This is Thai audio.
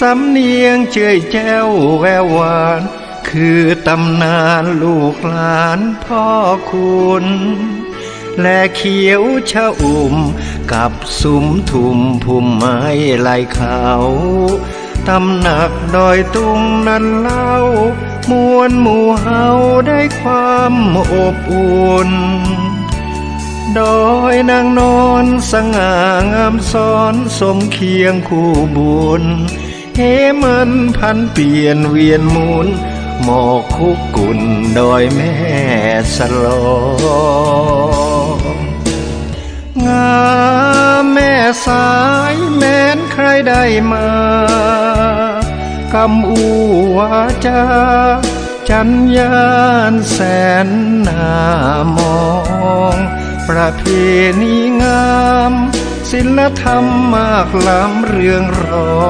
สำเนียงเจยแจ้วแววหวาน คือตำนานลูกหลานพ่อคุณ และเขียวชะอุ่มกับสุมทุ่มพุ่มไม้ไหลเขาตำหนักดอยตุงนั้นเล่ามวลหมู่เฮาได้ความอบอุ่นดอยนางนอนสง่างามซ้อนสมเคียงคู่บุญ เฮมันพันเปลี่ยนเวียนหมุนหมอกคุกกุ่นดอยแม่สลองงามแม่สายแม้นใครได้มากำอูวาจาจัญญานแสนนามอง ประเพณีงาม ศิลธรรมมากล้ำเรื่องรอ